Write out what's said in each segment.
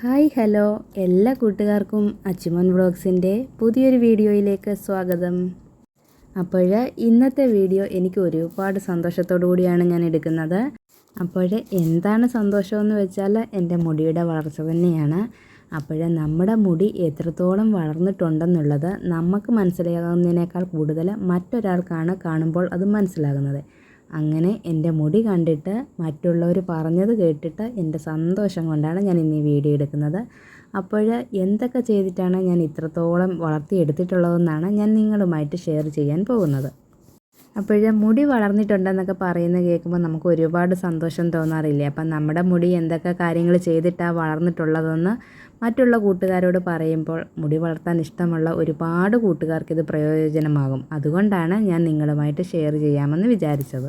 Hi hello. എല്ലാ കൂട്ടുകാർക്കും അച്ചുമോൻ വ്ളോഗ്സിന്റെ പുതിയൊരു വീഡിയോയിലേക്ക് സ്വാഗതം. അപ്പോൾ ഇന്നത്തെ വീഡിയോ എനിക്ക് ഒരുപാട് സന്തോഷത്തോടു കൂടിയാണ് ഞാൻ എടുക്കുന്നത്. അപ്പോൾ എന്താണ് സന്തോഷമെന്ന് വെച്ചാൽ എന്റെ മുടിയുടെ വളർച്ച തന്നെയാണ്. അപ്പോൾ നമ്മുടെ മുടി എത്രത്തോളം വളർന്നിട്ടുണ്ടെന്നുള്ളത് നമുക്ക് മനസ്സിലാകുന്നതിനേക്കാൾ കൂടുതൽ മറ്റൊരാൾക്കാണ് കാണുമ്പോൾ അത് മനസ്സിലാകുന്നത്. അങ്ങനെ എന്റെ മുടി കണ്ടിട്ട് മറ്റുള്ളവർ പറഞ്ഞത് കേട്ടിട്ട് എന്റെ സന്തോഷം കൊണ്ടാണ് ഞാൻ ഇന്ന് ഈ വീഡിയോ എടുക്കുന്നത്. അപ്പോൾ എന്തൊക്കെ ചെയ്തിട്ടാണ് ഞാൻ ഇത്രത്തോളം വളർത്തിയെടുത്തിട്ടുള്ളതെന്നാണ് ഞാൻ നിങ്ങളുമായിട്ട് ഷെയർ ചെയ്യാൻ പോകുന്നത്. അപ്പോൾ മുടി വളർന്നിട്ടുണ്ടെന്നൊക്കെ പറയുന്നത് കേൾക്കുമ്പോൾ നമുക്ക് ഒരുപാട് സന്തോഷം തോന്നാറില്ലേ? അപ്പം നമ്മുടെ മുടി എന്തൊക്കെ കാര്യങ്ങൾ ചെയ്തിട്ടാണ് വളർന്നിട്ടുള്ളതെന്ന് മറ്റുള്ള കൂട്ടുകാരോട് പറയുമ്പോൾ മുടി വളർത്താൻ ഇഷ്ടമുള്ള ഒരുപാട് കൂട്ടുകാർക്ക് ഇത് പ്രയോജനമാകും. അതുകൊണ്ടാണ് ഞാൻ നിങ്ങളുമായിട്ട് ഷെയർ ചെയ്യാമെന്ന് വിചാരിച്ചത്.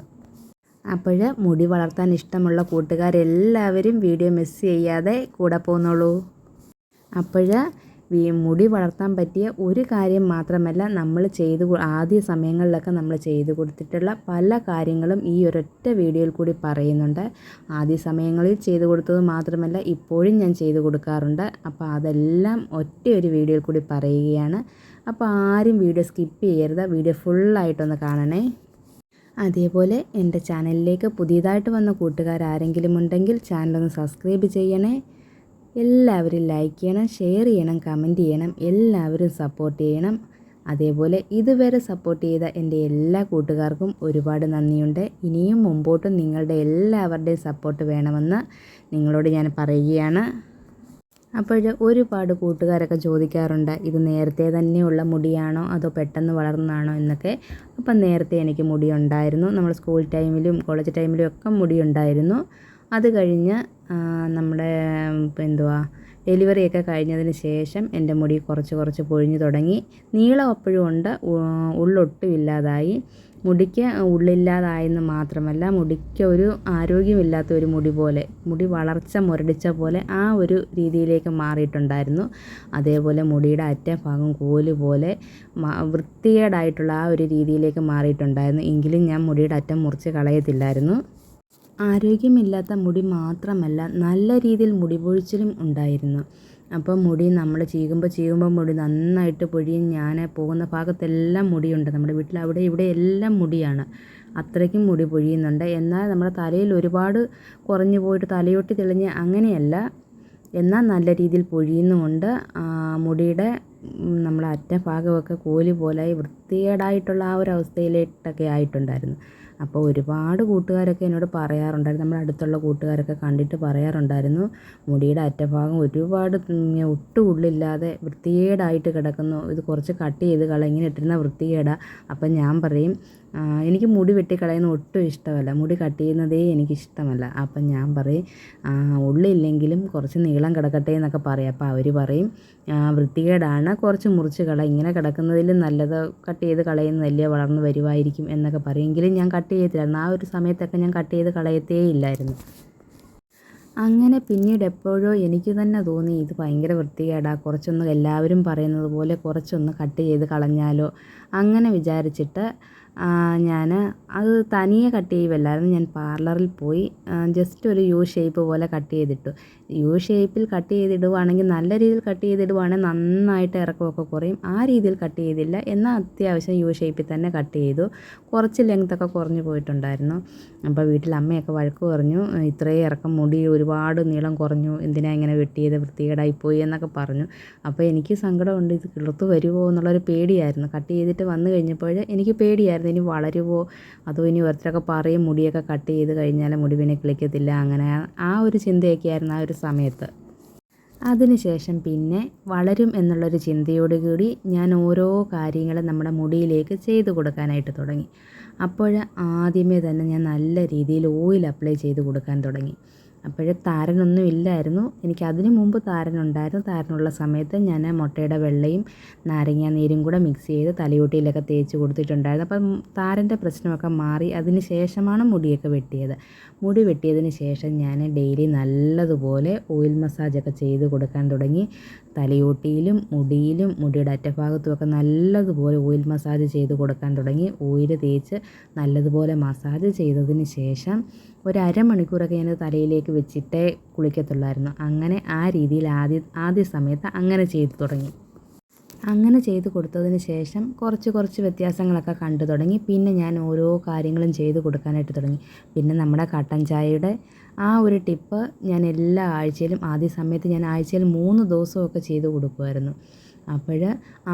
അപ്പോൾ മുടി വളർത്താൻ ഇഷ്ടമുള്ള കൂട്ടുകാരെല്ലാവരും വീഡിയോ മിസ് ചെയ്യാതെ കൂടെ പോന്നോളൂ. അപ്പോൾ മുടി വളർത്താൻ പറ്റിയ ഒരു കാര്യം മാത്രമല്ല നമ്മൾ ചെയ്ത് ആദ്യ സമയങ്ങളിലൊക്കെ നമ്മൾ ചെയ്തു കൊടുത്തിട്ടുള്ള പല കാര്യങ്ങളും ഈ ഒരൊറ്റ വീഡിയോയിൽ കൂടി പറയുന്നുണ്ട്. ആദ്യ സമയങ്ങളിൽ ചെയ്തു കൊടുത്തത് മാത്രമല്ല ഇപ്പോഴും ഞാൻ ചെയ്തു കൊടുക്കാറുണ്ട്. അപ്പോൾ അതെല്ലാം ഒറ്റ ഒരു വീഡിയോയിൽ കൂടി പറയുകയാണ്. അപ്പോൾ ആരും വീഡിയോ സ്കിപ്പ് ചെയ്യരുത്. വീഡിയോ ഫുള്ളായിട്ടൊന്ന് കാണണേ. അതേപോലെ എന്റെ ചാനലിലേക്ക് പുതിയതായിട്ട് വന്ന കൂട്ടുകാർ ആരെങ്കിലും ഉണ്ടെങ്കിൽ ചാനലൊന്ന് സബ്സ്ക്രൈബ് ചെയ്യണേ. എല്ലാവരും ലൈക്ക് ചെയ്യണം ഷെയർ ചെയ്യണം കമന്റ് ചെയ്യണം എല്ലാവരും സപ്പോർട്ട് ചെയ്യണം. അതേപോലെ ഇതുവരെ സപ്പോർട്ട് ചെയ്ത എന്റെ എല്ലാ കൂട്ടുകാർക്കും ഒരുപാട് നന്ദിയുണ്ട്. ഇനിയും മുമ്പോട്ടും നിങ്ങളുടെ എല്ലാവരുടെയും സപ്പോർട്ട് വേണമെന്ന് നിങ്ങളോട് ഞാൻ പറയുകയാണ്. അപ്പോൾ ഒരുപാട് കൂട്ടുകാരൊക്കെ ചോദിക്കാറുണ്ട് ഇത് നേരത്തെ തന്നെയുള്ള മുടിയാണോ? അതോ പെട്ടെന്ന് വളർന്നതാണോ? എന്നൊക്കെ. അപ്പം നേരത്തെ എനിക്ക് മുടി ഉണ്ടായിരുന്നു. നമ്മൾ സ്കൂൾ ടൈമിലും കോളേജ് ടൈമിലും ഒക്കെ മുടി ഉണ്ടായിരുന്നു. അത് കഴിഞ്ഞ് നമ്മുടെ എന്തുവാ ഡെലിവറിയൊക്കെ കഴിഞ്ഞതിന് ശേഷം എന്റെ മുടി കുറച്ച് കുറച്ച് പൊഴിഞ്ഞു തുടങ്ങി. നീളം അപ്പോഴും ഉണ്ട് ഉള്ളൊട്ടും ഇല്ലാതായി. മുടിക്ക് ഉള്ളില്ലാതായെന്ന് മാത്രമല്ല മുടിക്ക് ഒരു ആരോഗ്യമില്ലാത്ത ഒരു മുടി പോലെ മുടി വളർച്ച മുരടിച്ച പോലെ ആ ഒരു രീതിയിലേക്ക് മാറിയിട്ടുണ്ടായിരുന്നു. അതേപോലെ മുടിയുടെ അറ്റഭാഗം കോൽ പോലെ വൃത്തികേടായിട്ടുള്ള ആ ഒരു രീതിയിലേക്ക് മാറിയിട്ടുണ്ടായിരുന്നു. എങ്കിലും ഞാൻ മുടിയുടെ അറ്റം മുറിച്ച് കളയത്തില്ലായിരുന്നു. ആരോഗ്യമില്ലാത്ത മുടി മാത്രമല്ല നല്ല രീതിയിൽ മുടി പൊഴിച്ചിലും ഉണ്ടായിരുന്നു. അപ്പോൾ മുടി നമ്മൾ ചീകുമ്പോൾ ചീകുമ്പോൾ മുടി നന്നായിട്ട് പൊഴിയും ഞാൻ പോകുന്ന ഭാഗത്തെല്ലാം മുടിയുണ്ട്. നമ്മുടെ വീട്ടിൽ അവിടെ ഇവിടെ എല്ലാം മുടിയാണ്. അത്രയ്ക്കും മുടി പൊഴിയുന്നുണ്ട്. എന്നാൽ നമ്മുടെ തലയിൽ ഒരുപാട് കുറഞ്ഞു പോയിട്ട് തലയൊട്ടി തെളിഞ്ഞ് അങ്ങനെയല്ല. എന്നാൽ നല്ല രീതിയിൽ പൊഴിയുന്നുമുണ്ട്. മുടിയുടെ നമ്മളെ അറ്റ ഭാഗമൊക്കെ കോലി പോലായി വൃത്തികേടായിട്ടുള്ള ആ ഒരു അവസ്ഥയിലേട്ടൊക്കെ ആയിട്ടുണ്ടായിരുന്നു. അപ്പോൾ ഒരുപാട് കൂട്ടുകാരൊക്കെ എന്നോട് പറയാറുണ്ടായിരുന്നു. നമ്മുടെ അടുത്തുള്ള കൂട്ടുകാരൊക്കെ കണ്ടിട്ട് പറയാറുണ്ടായിരുന്നു. മുടിയുടെ അറ്റഭാഗം ഒരുപാട് ഒട്ടും ഉള്ളില്ലാതെ വൃത്തികേടായിട്ട് കിടക്കുന്നു. ഇത് കുറച്ച് കട്ട് ചെയ്ത് കള ഇങ്ങനെ ഇട്ടിരുന്ന വൃത്തികേടാണ് അപ്പം ഞാൻ പറയും എനിക്ക് മുടി വെട്ടിക്കളയുന്ന ഒട്ടും ഇഷ്ടമല്ല. മുടി കട്ട് ചെയ്യുന്നതേ എനിക്കിഷ്ടമല്ല. അപ്പം ഞാൻ പറയും ഉള്ളില്ലെങ്കിലും കുറച്ച് നീളം കിടക്കട്ടെ എന്നൊക്കെ പറയും. അപ്പോൾ അവർ പറയും വൃത്തികേടാണ്. കുറച്ച് മുറിച്ച് കള. ഇങ്ങനെ കിടക്കുന്നതിലും നല്ലത് കട്ട് ചെയ്ത് കളയുന്നതല്ലേ വളർന്ന് വരുമായിരിക്കും എന്നൊക്കെ പറയും. എങ്കിലും ഞാൻ കട്ട് ചെയ്യത്തില്ലായിരുന്നു. ആ ഒരു സമയത്തൊക്കെ ഞാൻ കട്ട് ചെയ്ത് കളയത്തേ ഇല്ലായിരുന്നു. അങ്ങനെ പിന്നീട് എപ്പോഴോ എനിക്ക് തന്നെ തോന്നി ഇത് ഭയങ്കര വൃത്തികേടാ. കുറച്ചൊന്ന് എല്ലാവരും പറയുന്നത് പോലെ കുറച്ചൊന്ന് കട്ട് ചെയ്ത് കളഞ്ഞാലോ? അങ്ങനെ വിചാരിച്ചിട്ട് ഞാൻ അത് തനിയെ കട്ട് ചെയ്യുമല്ലായിരുന്നു ഞാൻ പാർലറിൽ പോയി ജസ്റ്റ് ഒരു യു ഷേപ്പ് പോലെ കട്ട് ചെയ്തിട്ടു. യു ഷേപ്പിൽ കട്ട് ചെയ്തിടുവാണെങ്കിൽ നല്ല രീതിയിൽ കട്ട് ചെയ്തിടുവാണെങ്കിൽ നന്നായിട്ട് ഇറക്കമൊക്കെ കുറയും. ആ രീതിയിൽ കട്ട് ചെയ്തില്ല. എന്നാൽ അത്യാവശ്യം യു ഷേപ്പിൽ തന്നെ കട്ട് ചെയ്തു. കുറച്ച് ലെങ്ത്തൊക്കെ കുറഞ്ഞു പോയിട്ടുണ്ടായിരുന്നു. അപ്പോൾ വീട്ടിൽ അമ്മയൊക്കെ വഴക്ക് പറഞ്ഞു ഇത്രയും ഇറക്കം മുടി ഒരുപാട് നീളം കുറഞ്ഞു എന്തിനാ ഇങ്ങനെ വെട്ടിയത് വൃത്തികേടായിപ്പോയി എന്നൊക്കെ പറഞ്ഞു. അപ്പോൾ എനിക്ക് സങ്കടമുണ്ട് ഇത് കിളുത്ത് വരുമോ എന്നുള്ളൊരു പേടിയായിരുന്നു. കട്ട് ചെയ്തിട്ട് വന്നു കഴിഞ്ഞപ്പോൾ എനിക്ക് പേടിയായിരുന്നു. ഇനി വളരുവോ? അതോ ഇനി ഓരോരുത്തരൊക്കെ പറയും മുടിയൊക്കെ കട്ട് ചെയ്ത് കഴിഞ്ഞാൽ മുടി പിന്നെ കിളിക്കത്തില്ല. അങ്ങനെ ആ ഒരു ചിന്തയൊക്കെയായിരുന്നു ആ ഒരു സമയത്ത്. അതിനുശേഷം പിന്നെ വളരും എന്നുള്ളൊരു ചിന്തയോടുകൂടി ഞാൻ ഓരോ കാര്യങ്ങളും നമ്മുടെ മുടിയിലേക്ക് ചെയ്തു കൊടുക്കാനായിട്ട് തുടങ്ങി. അപ്പോൾ ആദ്യമേ തന്നെ ഞാൻ നല്ല രീതിയിൽ ഓയിൽ അപ്ലൈ ചെയ്ത് കൊടുക്കാൻ തുടങ്ങി. അപ്പോൾ താരനൊന്നും ഇല്ലായിരുന്നു. എനിക്ക് അതിനു മുമ്പ് താരനുണ്ടായിരുന്നു. താരനുള്ള സമയത്ത് ഞാൻ മുട്ടയുടെ വെള്ളയും നാരങ്ങ നീരും കൂടെ മിക്സ് ചെയ്ത് തലയോട്ടിയിലൊക്കെ തേച്ച് കൊടുത്തിട്ടുണ്ടായിരുന്നു. അപ്പം താരന്റെ പ്രശ്നമൊക്കെ മാറി അതിന് ശേഷമാണ് മുടിയൊക്കെ വെട്ടിയത്. മുടി വെട്ടിയതിന് ശേഷം ഞാൻ ഡെയിലി നല്ലതുപോലെ ഓയിൽ മസാജൊക്കെ ചെയ്ത് കൊടുക്കാൻ തുടങ്ങി. തലയോട്ടിയിലും മുടിയിലും മുടിയുടെ അറ്റഭാഗത്തുമൊക്കെ നല്ലതുപോലെ ഓയിൽ മസാജ് ചെയ്ത് കൊടുക്കാൻ തുടങ്ങി. ഓയിൽ തേച്ച് നല്ലതുപോലെ മസാജ് ചെയ്തതിന് ശേഷം ഒരു അരമണിക്കൂറൊക്കെ ഞാൻ തലയിലേക്ക് വെച്ചിട്ടേ കുളിക്കത്തുള്ളായിരുന്നു. അങ്ങനെ ആ രീതിയിൽ ആദ്യ ആദ്യ സമയത്ത് അങ്ങനെ ചെയ്തു തുടങ്ങി. അങ്ങനെ ചെയ്ത് കൊടുത്തതിന് ശേഷം കുറച്ച് കുറച്ച് വ്യത്യാസങ്ങളൊക്കെ കണ്ടു തുടങ്ങി. പിന്നെ ഞാൻ ഓരോ കാര്യങ്ങളും ചെയ്ത് കൊടുക്കാനായിട്ട് തുടങ്ങി. പിന്നെ നമ്മുടെ കട്ടൻ ചായയുടെ ആ ഒരു ടിപ്പ് ഞാൻ എല്ലാ ആഴ്ചയിലും ആദ്യ സമയത്ത് ഞാൻ ആഴ്ചയിൽ മൂന്ന് ദിവസമൊക്കെ ചെയ്ത് കൊടുക്കുമായിരുന്നു. അപ്പോൾ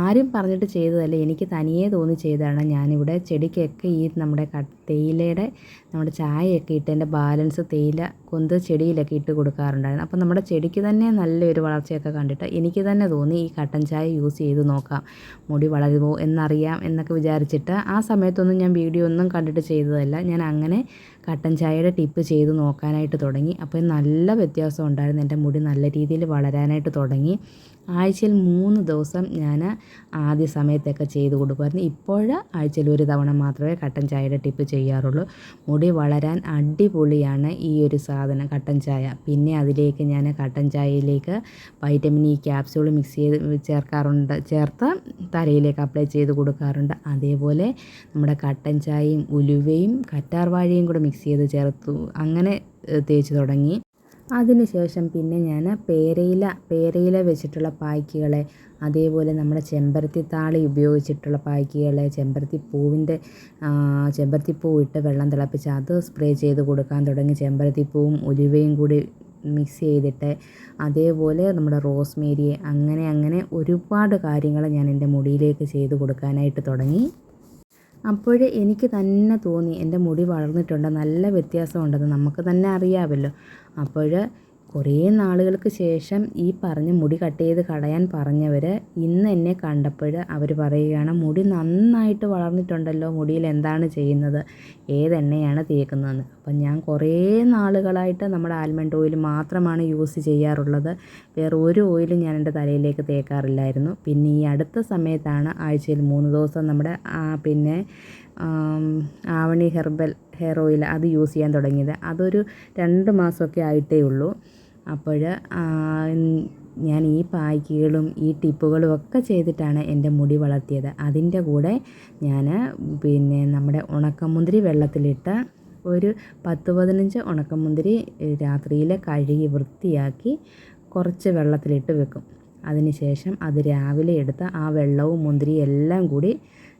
ആരും പറഞ്ഞിട്ട് ചെയ്തതല്ല എനിക്ക് തനിയേ തോന്നി ചെയ്തതാണ്. ഞാനിവിടെ ചെടിക്കൊക്കെ ഈ നമ്മുടെ തേയിലയുടെ നമ്മുടെ ചായയൊക്കെ ഇട്ട് എന്റെ ബാലൻസ് തേയില കൊന്ത് ചെടിയിലൊക്കെ ഇട്ട് കൊടുക്കാറുണ്ടായിരുന്നു. അപ്പോൾ നമ്മുടെ ചെടിക്ക് തന്നെ നല്ലൊരു വളർച്ചയൊക്കെ കണ്ടിട്ട് എനിക്ക് തന്നെ തോന്നി ഈ കട്ടൻ ചായ യൂസ് ചെയ്ത് നോക്കാം മുടി വളരുമോ എന്നറിയാം എന്നൊക്കെ വിചാരിച്ചിട്ട് ആ സമയത്തൊന്നും ഞാൻ വീഡിയോ ഒന്നും കണ്ടിട്ട് ചെയ്തതല്ല. ഞാൻ അങ്ങനെ കട്ടൻ ചായയുടെ ടിപ്പ് ചെയ്ത് നോക്കാനായിട്ട് തുടങ്ങി. അപ്പോൾ നല്ല വ്യത്യാസം ഉണ്ടായിരുന്നു. എന്റെ മുടി നല്ല രീതിയിൽ വളരാനായിട്ട് തുടങ്ങി. ആഴ്ചയിൽ മൂന്ന് ദിവസം ഞാൻ ആദ്യ സമയത്തൊക്കെ ചെയ്ത് കൊടുക്കുമായിരുന്നു. ഇപ്പോൾ ആഴ്ചയിൽ ഒരു തവണ മാത്രമേ കട്ടൻ ചായയുടെ ടിപ്പ് ചെയ്യാറുള്ളൂ. മുടി വളരാൻ അടിപൊളിയാണ് ഈ ഒരു സാധനം കട്ടൻ ചായ. പിന്നെ അതിലേക്ക് ഞാൻ കട്ടൻ ചായയിലേക്ക് വൈറ്റമിൻ ഇ ക്യാപ്സ്യൂൾ മിക്സ് ചെയ്ത് ചേർക്കാറുണ്ട്. ചേർത്ത് തലയിലേക്ക് അപ്ലൈ ചെയ്ത് കൊടുക്കാറുണ്ട്. അതേപോലെ നമ്മുടെ കട്ടൻ ചായയും ഉലുവയും കറ്റാർവാഴയും കൂടെ മിക്സ് ചെയ്ത് ചേർത്തു. അങ്ങനെ തേച്ച് തുടങ്ങി. അതിനുശേഷം പിന്നെ ഞാൻ പേരയില പേരയില വെച്ചിട്ടുള്ള പായ്ക്കുകൾ അതേപോലെ നമ്മുടെ ചെമ്പരത്തി താളി ഉപയോഗിച്ചിട്ടുള്ള പായ്ക്കുകൾ ചെമ്പരത്തി പൂവിന്റെ ചെമ്പരത്തി പൂ ഇട്ട് വെള്ളം തിളപ്പിച്ച് അത് സ്പ്രേ ചെയ്ത് കൊടുക്കാൻ തുടങ്ങി. ചെമ്പരത്തി പൂവും ഉലുവയും കൂടി മിക്സ് ചെയ്തിട്ട് അതേപോലെ നമ്മുടെ റോസ്മേരി അങ്ങനെ അങ്ങനെ ഒരുപാട് കാര്യങ്ങൾ ഞാൻ എന്റെ മുടിയിലേക്ക് ചെയ്ത് കൊടുക്കാനായിട്ട് തുടങ്ങി. അപ്പോൾ എനിക്ക് തന്നെ തോന്നി എന്റെ മുടി വളർന്നിട്ടുണ്ട് നല്ല വ്യത്യാസമുണ്ടെന്ന്. നമുക്ക് തന്നെ അറിയാമല്ലോ. അപ്പോൾ കുറേ നാളുകൾക്ക് ശേഷം ഈ പറഞ്ഞ മുടി കട്ട് ചെയ്ത് കളയാൻ പറഞ്ഞവർ ഇന്ന് എന്നെ കണ്ടപ്പോൾ അവർ പറയുകയാണ് മുടി നന്നായിട്ട് വളർന്നിട്ടുണ്ടല്ലോ മുടിയിൽ എന്താണ് ചെയ്യുന്നത്? ഏതെണ്ണയാണ് തേക്കുന്നതെന്ന്? അപ്പം ഞാൻ കുറേ നാളുകളായിട്ട് നമ്മുടെ ആൽമണ്ട് ഓയിൽ മാത്രമാണ് യൂസ് ചെയ്യാറുള്ളത്. വേറെ ഒരു ഓയിലും ഞാൻ എന്റെ തലയിലേക്ക് തേക്കാറില്ലായിരുന്നു. പിന്നെ ഈ അടുത്ത സമയത്താണ് ആഴ്ചയിൽ മൂന്ന് ദിവസം നമ്മുടെ പിന്നെ ആവണി ഹെർബൽ ഹെയർ ഓയിൽ അത് യൂസ് ചെയ്യാൻ തുടങ്ങിയത്. അതൊരു രണ്ട് മാസമൊക്കെ ആയിട്ടേ ഉള്ളൂ. അപ്പോൾ ഞാൻ ഈ പായ്ക്കുകളും ഈ ടിപ്പുകളും ഒക്കെ ചെയ്തിട്ടാണ് എന്റെ മുടി വളർത്തിയത്. അതിന്റെ കൂടെ ഞാൻ പിന്നെ നമ്മുടെ ഉണക്കമുന്തിരി വെള്ളത്തിലിട്ട് ഒരു പത്ത് പതിനഞ്ച് ഉണക്കമുന്തിരി രാത്രിയിൽ കഴുകി വൃത്തിയാക്കി കുറച്ച് വെള്ളത്തിലിട്ട് വെക്കും. അതിനുശേഷം അത് രാവിലെ എടുത്ത് ആ വെള്ളവും മുന്തിരിയും എല്ലാം കൂടി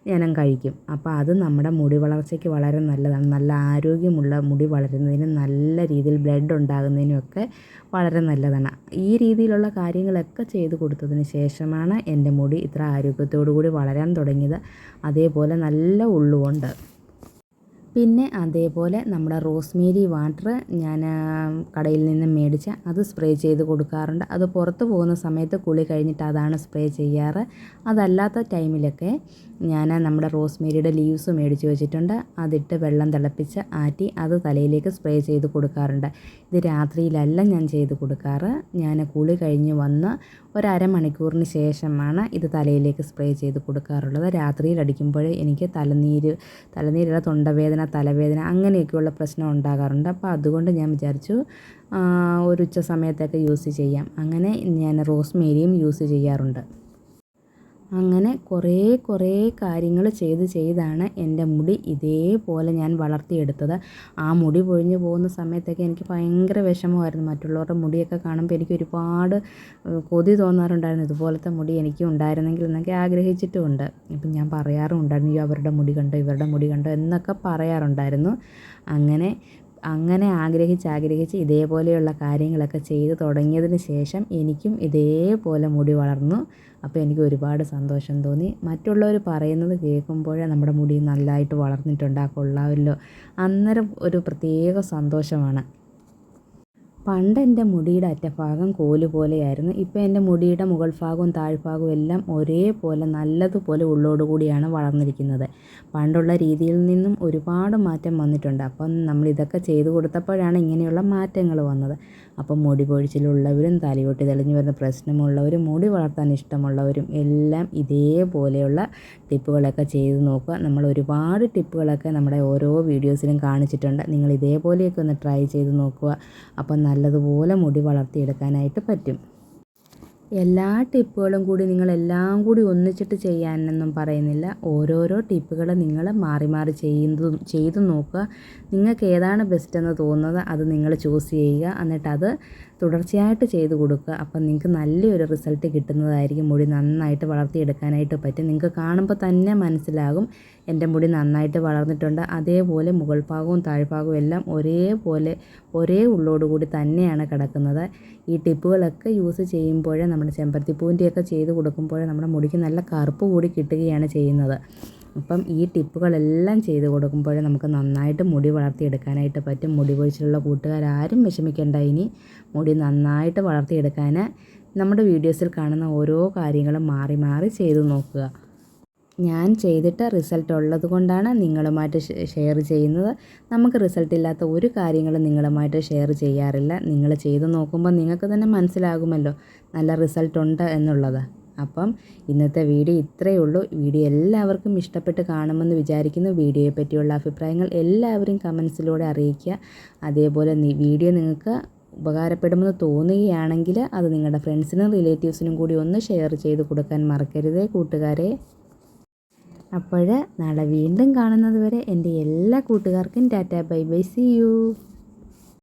ഞാനും കഴിക്കും. അപ്പോൾ അത് നമ്മുടെ മുടി വളർച്ചയ്ക്ക് വളരെ നല്ലതാണ്. നല്ല ആരോഗ്യമുള്ള മുടി വളരുന്നതിനും നല്ല രീതിയിൽ ബ്ലഡ് ഉണ്ടാകുന്നതിനുമൊക്കെ വളരെ നല്ലതാണ്. ഈ രീതിയിലുള്ള കാര്യങ്ങളൊക്കെ ചെയ്ത് കൊടുത്തതിന് ശേഷമാണ് എന്റെ മുടി ഇത്ര ആരോഗ്യത്തോടു കൂടി വളരാൻ തുടങ്ങിയത്. അതേപോലെ നല്ല ഉള്ളുകൊണ്ട് പിന്നെ അതേപോലെ നമ്മുടെ റോസ്മേരി വാട്ടർ ഞാൻ കടയിൽ നിന്ന് മേടിച്ച അത് സ്പ്രേ ചെയ്ത് കൊടുക്കാറുണ്ട്. അത് പുറത്ത് പോകുന്ന സമയത്ത് കുളി കഴിഞ്ഞിട്ട് അതാണ് സ്പ്രേ ചെയ്യാറ്. അതല്ലാത്ത ടൈമിലൊക്കെ ഞാൻ നമ്മുടെ റോസ്മേരിയുടെ ലീവ്സ് മേടിച്ച് വെച്ചിട്ടുണ്ട്. അതിട്ട് വെള്ളം തിളപ്പിച്ച് ആറ്റി അത് തലയിലേക്ക് സ്പ്രേ ചെയ്ത് കൊടുക്കാറുണ്ട്. ഇത് രാത്രിയിലല്ല ഞാൻ ചെയ്ത് കൊടുക്കാറ്. ഞാൻ കുളി കഴിഞ്ഞ് വന്ന് ഒരു അരമണിക്കൂറിന് ശേഷമാണ് ഇത് തലയിലേക്ക് സ്പ്രേ ചെയ്ത് കൊടുക്കാറുള്ളത്. രാത്രിയിൽ അടിക്കുമ്പോൾ എനിക്ക് തലനീര് തലനീരുള്ള തൊണ്ടവേദന തലവേദന അങ്ങനെയൊക്കെയുള്ള പ്രശ്നം ഉണ്ടാകാറുണ്ട്. അപ്പോൾ അതുകൊണ്ട് ഞാൻ വിചാരിച്ചു ഒരു ഉച്ച സമയത്തൊക്കെ യൂസ് ചെയ്യാം. അങ്ങനെ ഞാൻ റോസ്മേരിയും യൂസ് ചെയ്യാറുണ്ട്. അങ്ങനെ കുറേ കുറേ കാര്യങ്ങൾ ചെയ്ത് ചെയ്താണ് എന്റെ മുടി ഇതേപോലെ ഞാൻ വളർത്തിയെടുത്തത്. ആ മുടി പൊഴിഞ്ഞു പോകുന്ന സമയത്തൊക്കെ എനിക്ക് ഭയങ്കര വിഷമമായിരുന്നു. മറ്റുള്ളവരുടെ മുടിയൊക്കെ കാണുമ്പോൾ എനിക്ക് ഒരുപാട് കൊതി തോന്നാറുണ്ടായിരുന്നു. ഇതുപോലത്തെ മുടി എനിക്ക് ഉണ്ടായിരുന്നെങ്കിൽ എന്നൊക്കെ ആഗ്രഹിച്ചിട്ടുമുണ്ട്. ഇപ്പം ഞാൻ പറയാറുണ്ടായിരുന്നു അവരുടെ മുടി കണ്ടോ ഇവരുടെ മുടി കണ്ടോ എന്നൊക്കെ പറയാറുണ്ടായിരുന്നു. അങ്ങനെ അങ്ങനെ ആഗ്രഹിച്ച് ആഗ്രഹിച്ച് ഇതേപോലെയുള്ള കാര്യങ്ങളൊക്കെ ചെയ്ത് തുടങ്ങിയതിന് ശേഷം എനിക്കും ഇതേപോലെ മുടി വളർന്നു. അപ്പോൾ എനിക്ക് ഒരുപാട് സന്തോഷം തോന്നി. മറ്റുള്ളവർ പറയുന്നത് കേൾക്കുമ്പോഴേ നമ്മുടെ മുടി നല്ലതായിട്ട് വളർന്നിട്ടുണ്ട്. ആ അന്നേരം ഒരു പ്രത്യേക സന്തോഷമാണ്. പണ്ട് എന്റെ മുടിയുടെ അറ്റഭാഗം കോൽ പോലെയായിരുന്നു ഇപ്പോൾ എന്റെ മുടിയുടെ മുകൾ ഭാഗവും താഴ്ഭാഗവും എല്ലാം ഒരേപോലെ നല്ലതുപോലെ ഉള്ളോടുകൂടിയാണ് വളർന്നിരിക്കുന്നത്. പണ്ടുള്ള രീതിയിൽ നിന്നും ഒരുപാട് മാറ്റം വന്നിട്ടുണ്ട്. അപ്പം നമ്മൾ ഇതൊക്കെ ചെയ്തു കൊടുത്തപ്പോഴാണ് ഇങ്ങനെയുള്ള മാറ്റങ്ങൾ വന്നത്. അപ്പം മുടി പൊഴിച്ചിലുള്ളവരും തലയോട്ടി തെളിഞ്ഞു വരുന്ന പ്രശ്നമുള്ളവരും മുടി വളർത്താൻ ഇഷ്ടമുള്ളവരും എല്ലാം ഇതേപോലെയുള്ള ടിപ്പുകളൊക്കെ ചെയ്ത് നോക്കുക. നമ്മൾ ഒരുപാട് ടിപ്പുകളൊക്കെ നമ്മുടെ ഓരോ വീഡിയോസിലും കാണിച്ചിട്ടുണ്ട്. നിങ്ങൾ ഇതേപോലെയൊക്കെ ഒന്ന് ട്രൈ ചെയ്ത് നോക്കുക. അപ്പം നല്ലതുപോലെ മുടി വളർത്തിയെടുക്കാനായിട്ട് പറ്റും. എല്ലാ ടിപ്പുകളും കൂടി നിങ്ങൾ എല്ലാം കൂടി ഒന്നിച്ചിട്ട് ചെയ്യാനൊന്നും പറയുന്നില്ല. ഓരോരോ ടിപ്പുകൾ നിങ്ങൾ മാറി മാറി ചെയ്യുന്നതും ചെയ്തു നോക്കുക. നിങ്ങൾക്ക് ഏതാണ് ബെസ്റ്റ് എന്ന് തോന്നുന്നത് അത് നിങ്ങൾ ചൂസ് ചെയ്യുക. എന്നിട്ട് അത് തുടർച്ചയായിട്ട് ചെയ്ത് കൊടുക്കുക. അപ്പം നിങ്ങൾക്ക് നല്ലൊരു റിസൾട്ട് കിട്ടുന്നതായിരിക്കും. മുടി നന്നായിട്ട് വളർത്തിയെടുക്കാനായിട്ട് പറ്റും. നിങ്ങൾക്ക് കാണുമ്പോൾ തന്നെ മനസ്സിലാകും. എന്റെ മുടി നന്നായിട്ട് വളർന്നിട്ടുണ്ട്. അതേപോലെ മുകൾ ഭാഗവും താഴ്ഭാഗവും എല്ലാം ഒരേപോലെ ഒരേ ഉള്ളോട് കൂടി തന്നെയാണ് കിടക്കുന്നത്. ഈ ടിപ്പുകളൊക്കെ യൂസ് ചെയ്യുമ്പോഴേ നമ്മുടെ ചെമ്പരത്തിപ്പൂവിന്റെയൊക്കെ ചെയ്ത് കൊടുക്കുമ്പോഴേ നമ്മുടെ മുടിക്ക് നല്ല കറുപ്പ് കൂടി കിട്ടുകയാണ് ചെയ്യുന്നത്. അപ്പം ഈ ടിപ്പുകളെല്ലാം ചെയ്ത് കൊടുക്കുമ്പോൾ നമുക്ക് നന്നായിട്ട് മുടി വളർത്തിയെടുക്കാനായിട്ട് പറ്റും. മുടി കൊഴിച്ചിലുള്ള കൂട്ടുകാരും വിഷമിക്കേണ്ട. ഇനി മുടി നന്നായിട്ട് വളർത്തിയെടുക്കാൻ നമ്മുടെ വീഡിയോസിൽ കാണുന്ന ഓരോ കാര്യങ്ങളും മാറി മാറി ചെയ്തു നോക്കുക. ഞാൻ ചെയ്തിട്ട് റിസൾട്ട് ഉള്ളത് കൊണ്ടാണ് നിങ്ങളുമായിട്ട് ഷെയർ ചെയ്യുന്നത്. നമുക്ക് റിസൾട്ട് ഇല്ലാത്ത ഒരു കാര്യങ്ങളും നിങ്ങളുമായിട്ട് ഷെയർ ചെയ്യാറില്ല. നിങ്ങൾ ചെയ്ത് നോക്കുമ്പോൾ നിങ്ങൾക്ക് തന്നെ മനസ്സിലാകുമല്ലോ നല്ല റിസൾട്ട് ഉണ്ട് എന്നുള്ളത്. അപ്പം ഇന്നത്തെ വീഡിയോ ഇത്രയേ ഉള്ളൂ. വീഡിയോ എല്ലാവർക്കും ഇഷ്ടപ്പെട്ട് കാണുമെന്ന് വിചാരിക്കുന്നു. വീഡിയോയെ പറ്റിയുള്ള അഭിപ്രായങ്ങൾ എല്ലാവരും കമൻസിലൂടെ അറിയിക്കുക. അതേപോലെ വീഡിയോ നിങ്ങൾക്ക് ഉപകാരപ്പെടുമെന്ന് തോന്നുകയാണെങ്കിൽ അത് നിങ്ങളുടെ ഫ്രണ്ട്സിനും റിലേറ്റീവ്സിനും കൂടി ഒന്ന് ഷെയർ ചെയ്ത് കൊടുക്കാൻ മറക്കരുത് കൂട്ടുകാരെ. അപ്പോൾ നാളെ വീണ്ടും കാണുന്നത് വരെ എന്റെ എല്ലാ കൂട്ടുകാർക്കും tata bye bye see you.